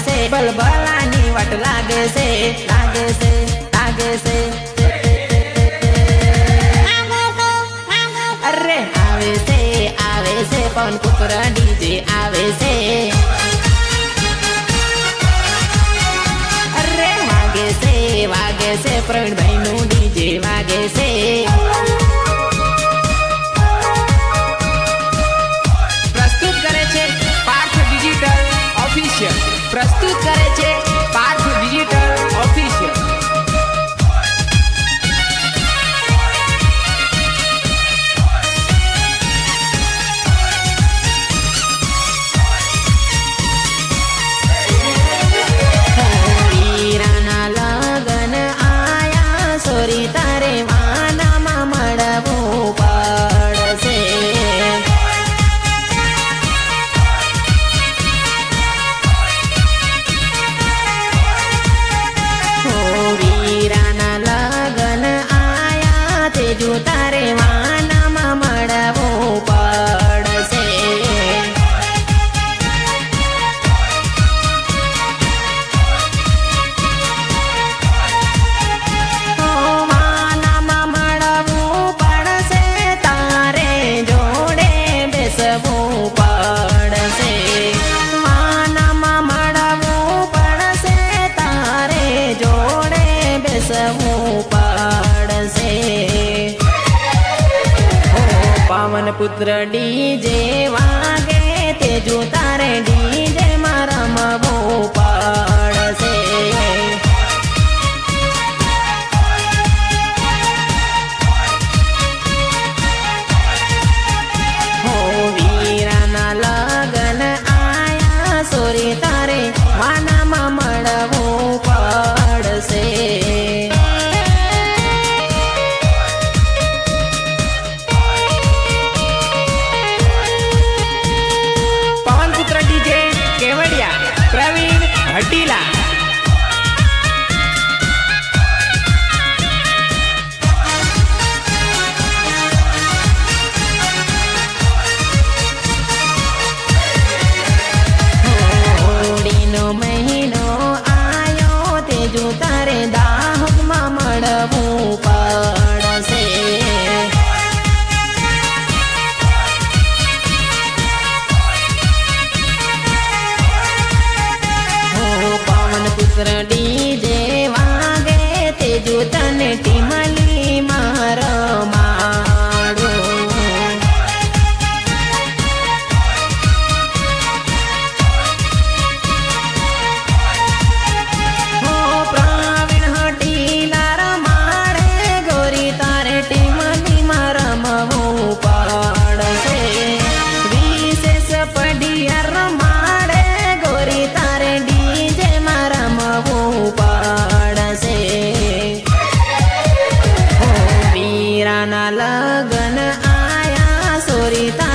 છે બલબલાની વાટ લાગે છે લાગે છે લાગે છે અરે આવે છે આવે છે પણ કુકરા ડીજે આવે છે અરે વાગે છે વાગે છે પ્રવીણભાઈ નું ડીજે વાગે છે પુત્રડી જે વાગે તે જો તારે ડીજે મારા મો પાડશે. તારે દા れた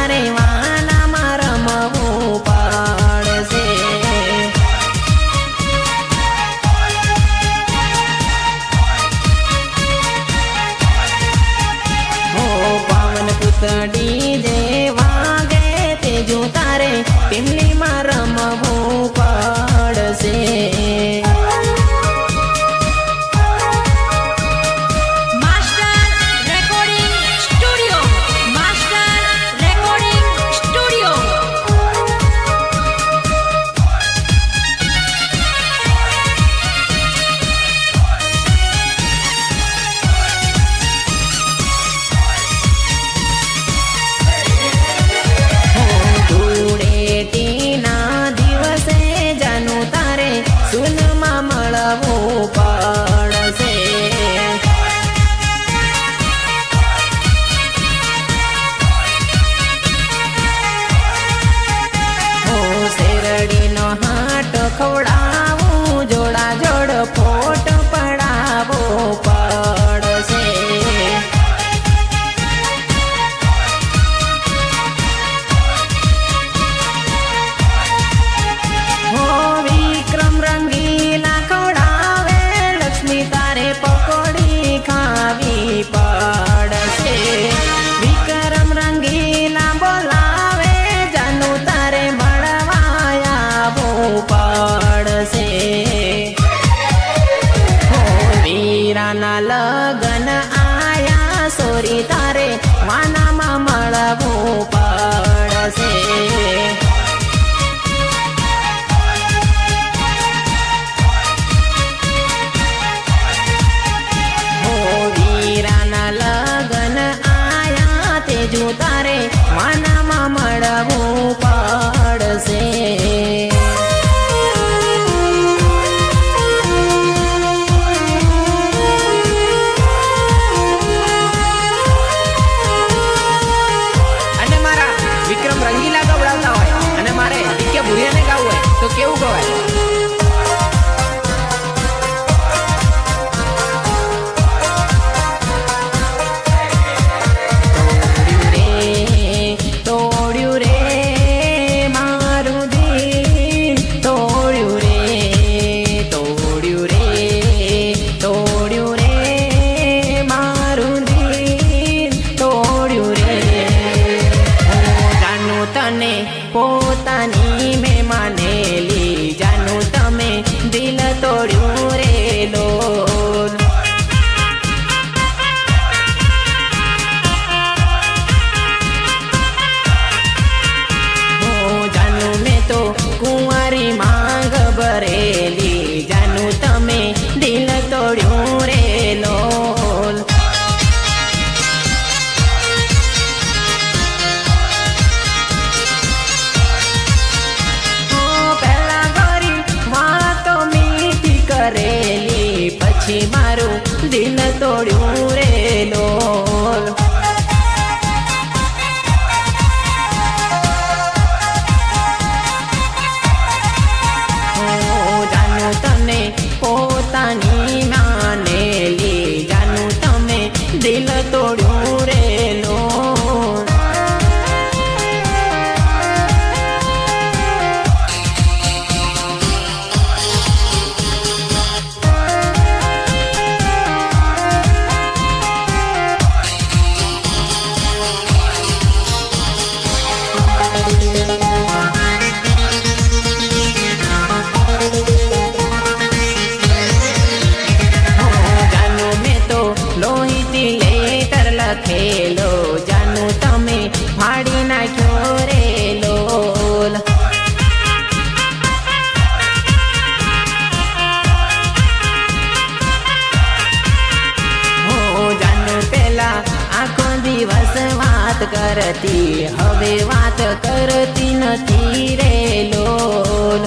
વાત કરતી, હવે વાત કરતી નથી રે લોલ.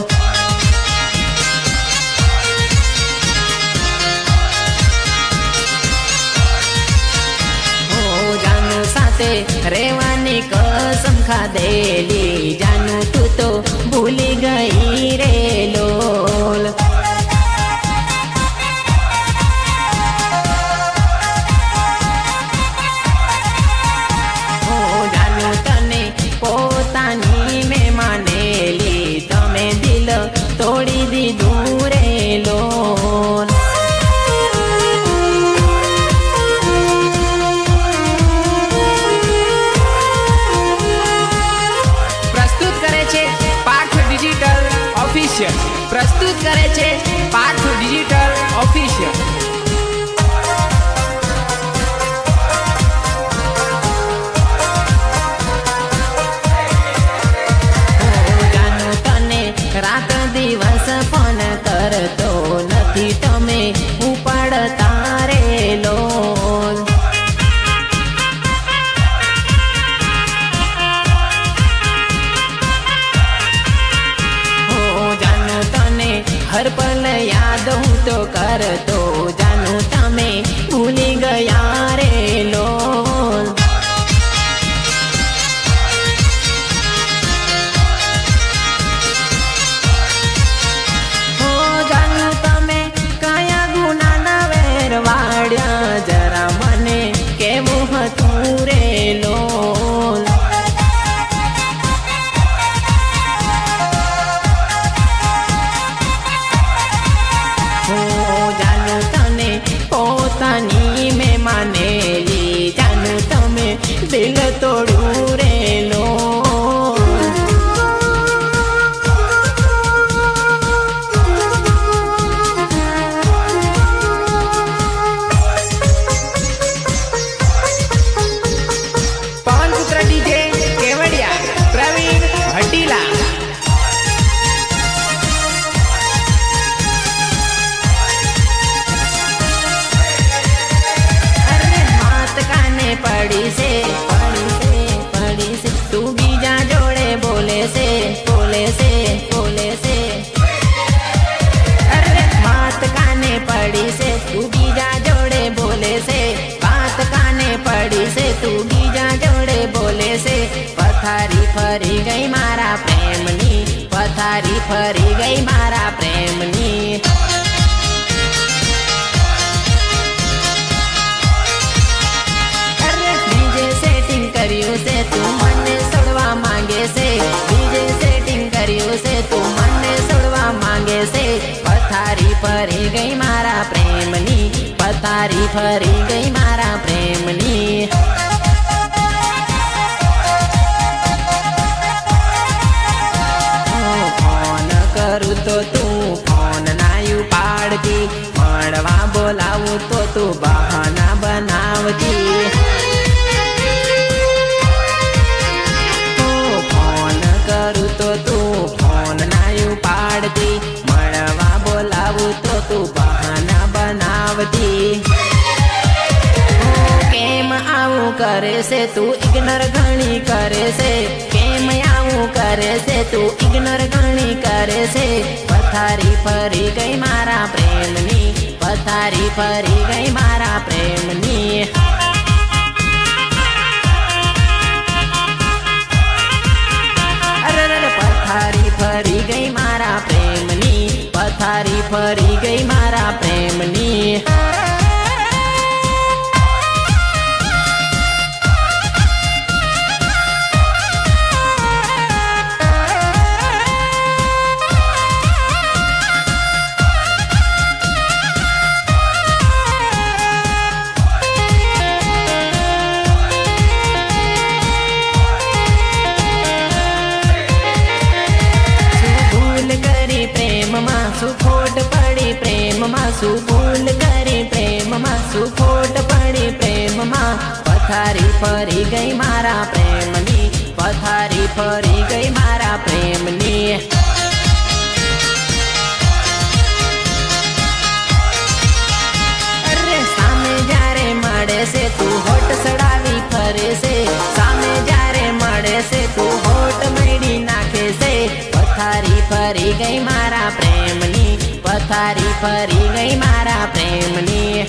સાથે રેવાની કસમ ખાધેલી જાનું તું તો ભૂલી ગઈ રે ફરી ગઈ મારા પ્રેમની, પથારી ફરી ગઈ મારા પ્રેમની. બીજે સેટિંગ કર્યું છે, તું મને છોડવા માંગે છે. બીજે સેટિંગ કર્યું છે, તું મને છોડવા માંગે છે. પથારી ફરી ગઈ મારા પ્રેમની, પથારી ફરી ગઈ મારા પ્રેમની. તો તું ફોન ના પાડતી? મળવા બોલાવું તો તું બહાના બનાવતી. ફોન કરું તો તું ફોન ના પાડતી? મળવા બોલાવું તો તું બહાના બનાવતી. કેમ આવું કરે છે? તું ઇગ્નર ઘણી કરે છે. કરે છે તું ઇગ્નોર ઘણી કરે છે. પથારી ફરી ગઈ મારા પ્રેમની, પથારી ફરી ગઈ મારા પ્રેમની. પથારી ફરી ગઈ મારા પ્રેમની, પથારી ફરી ગઈ મારા પ્રેમની. પ્રેમમાં શું ભૂલ કરી પ્રેમમાં શું ખોટ પડી પ્રેમમાં પથારી ફરી ગઈ મારા પ્રેમની પથારી ફરી ગઈ મારા પ્રેમની અરે સામે જ્યારે મળે છે તું હોટ સડાવી ફરે છે સામે જ્યારે મળે છે તું હોટ મેળી નાખે છે પથારી ફરી ગઈ મારા પ્રેમની પથારી ફરી ગઈ મારા પ્રેમની.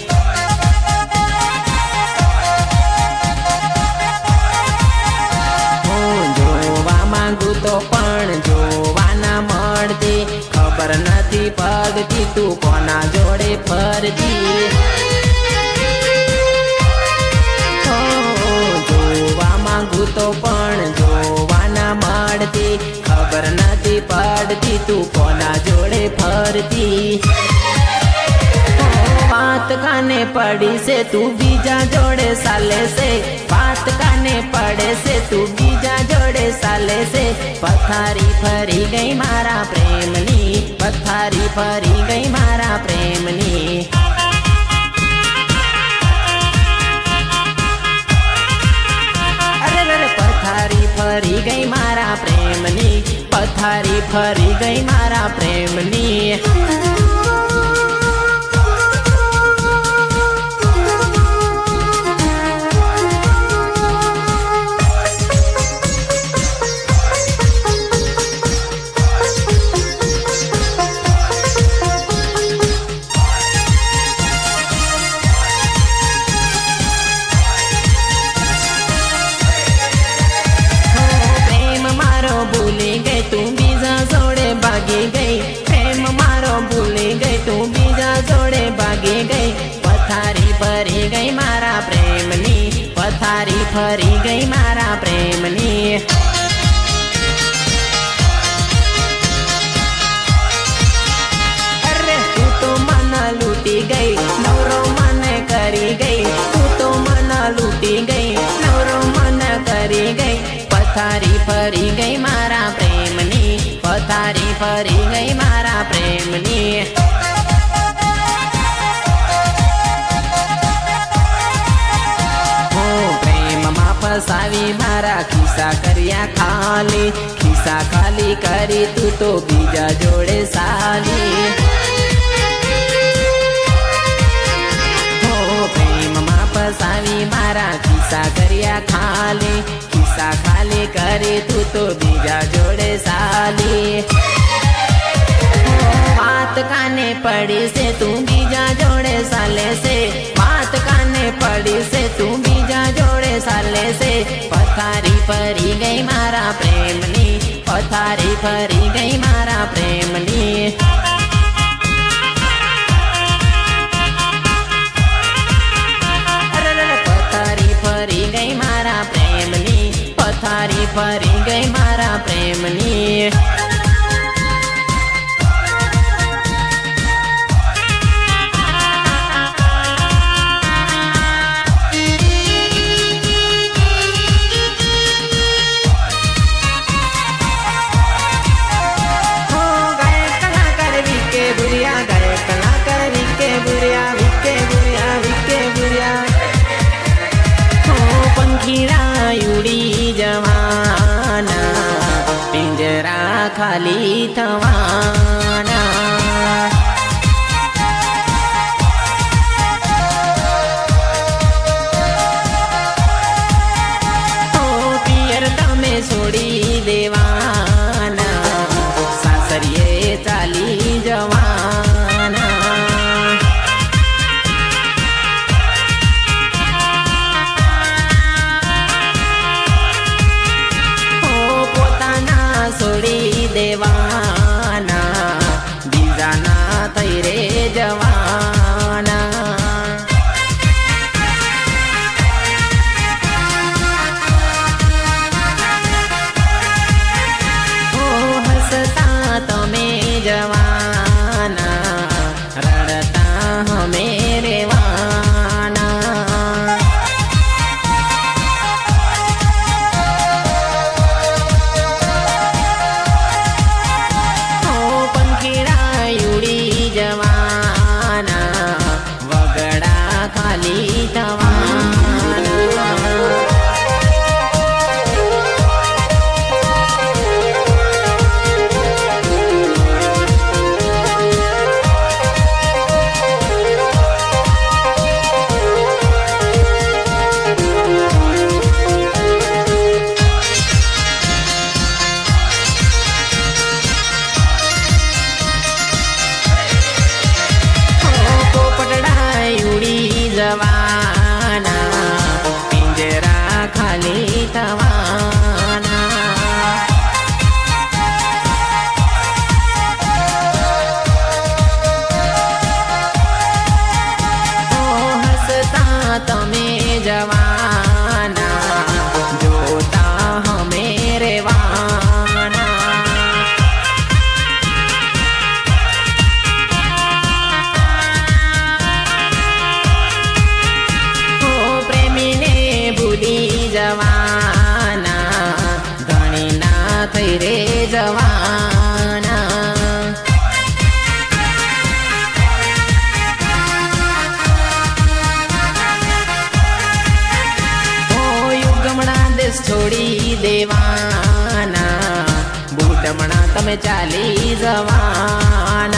હું જોવા માંગુ તો પણ જોવા ના મળતી. ખબર નથી પડતી તું કોના જોડે ફરતી. તો પણ જોવાના મળતી. ખબર નથી પડતી તું કોના જોડે ફરતી વાત કાને પડી છે તું બીજા જોડે ચાલે છે વાત કાને પડે છે તું બીજા જોડે ચાલે છે પથારી ફરી ગઈ મારા પ્રેમની પથારી ફરી ગઈ મારા પ્રેમની અરે અરે પથારી ફરી ગઈ મારા પ્રેમની પથારી ફરી ગઈ મારા પ્રેમની. ફસાવી મારા ખિસ્સા કર્યા ખાલી. ખિસ્સા ખાલી કરી તું તો બીજા જોડે સાલી. પ્રેમમાં ફસાવી મારા ખિસ્સા કર્યા ખાલી. ખિસ્સા ખાલી કરી તું તો બીજા જોડે સાલી. વાત કાને પડી છે તું બીજા જોડે સાલે છે. વાત કાને પડી છે તું બીજા જોડે સાલે છે. પથારી ફરી ગઈ મારા પ્રેમની. પથારી ફરી ગઈ મારા પ્રેમની. પથારી ફરી ગઈ મારા પ્રેમની. પથારી ફરી ગઈ મારા પ્રેમની. van નથી રે જવાના દેશ છોડી દેવાના બૂટમણા તમે ચાલી જવાના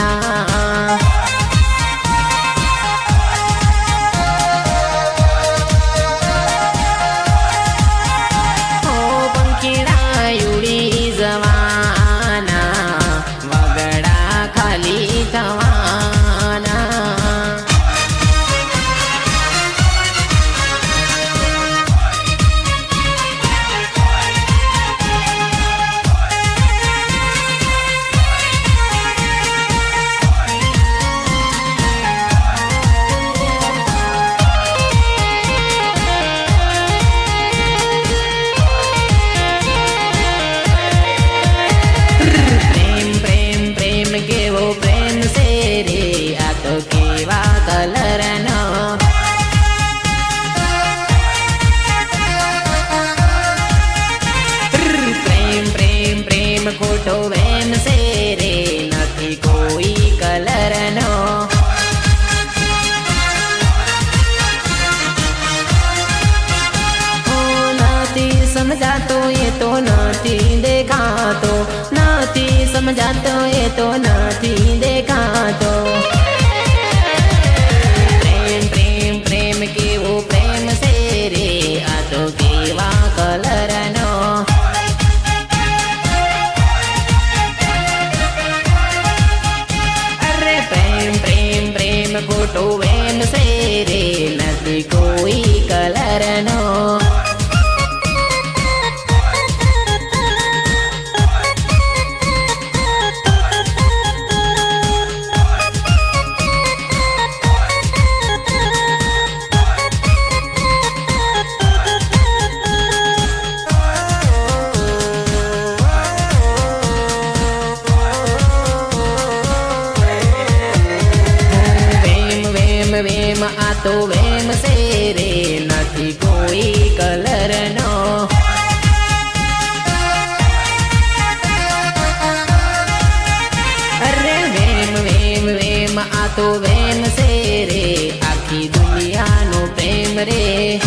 દુનિયાનો પ્રેમ રે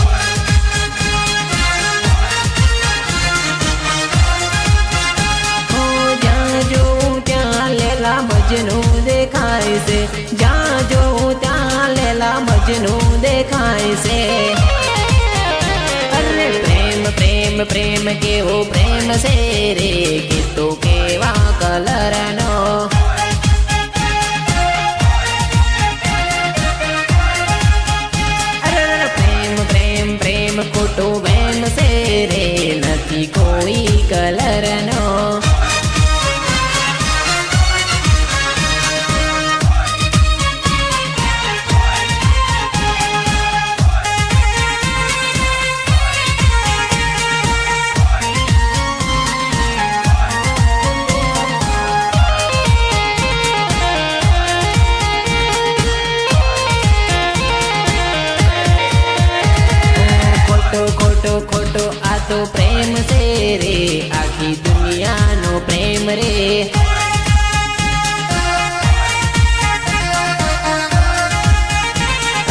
મજનું દેખાય છે જ્યાં જોઉં ત્યાં લેલા મજનું દેખાય છે અરે પ્રેમ પ્રેમ પ્રેમ કેવો પ્રેમ છે રે કીધું કેવા કલરનો અરે તો પ્રેમ છે રે, આખી દુનિયાનો પ્રેમ રે.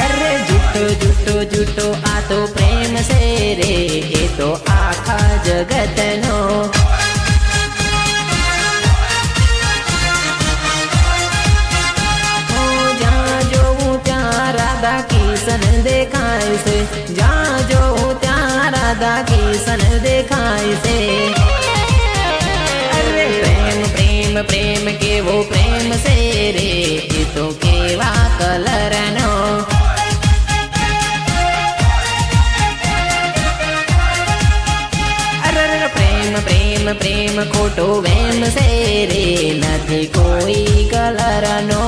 અરે જૂઠો જૂઠો જૂઠો આ તો પ્રેમ છે રે, એ તો આખા જગતનો. કિશન દેખાય છે, જ્યાં જોઉં ત્યાં સન દેખાય છે અરે પ્રેમ પ્રેમ પ્રેમ કેવો પ્રેમ છે રે એ તો કેવા કલરનો પ્રેમ પ્રેમ પ્રેમ ખોટો વેમ છે રે નથી કોઈ કલરનો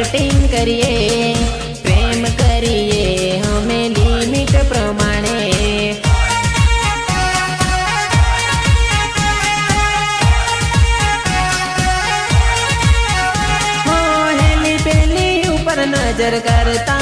ઓવર કરીએ પ્રેમ કરીએ અમે લિમિટ પ્રમાણે. પેલી ઉપર નજર કરતા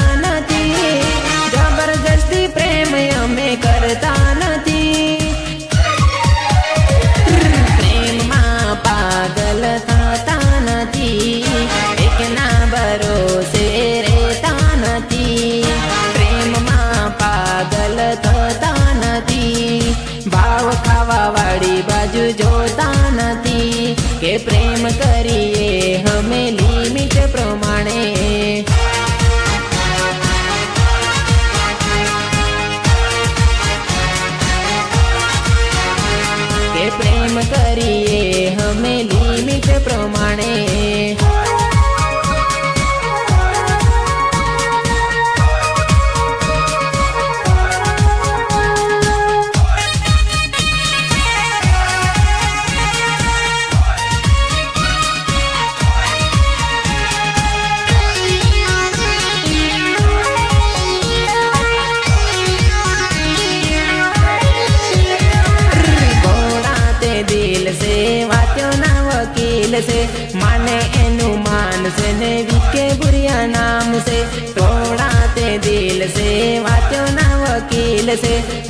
से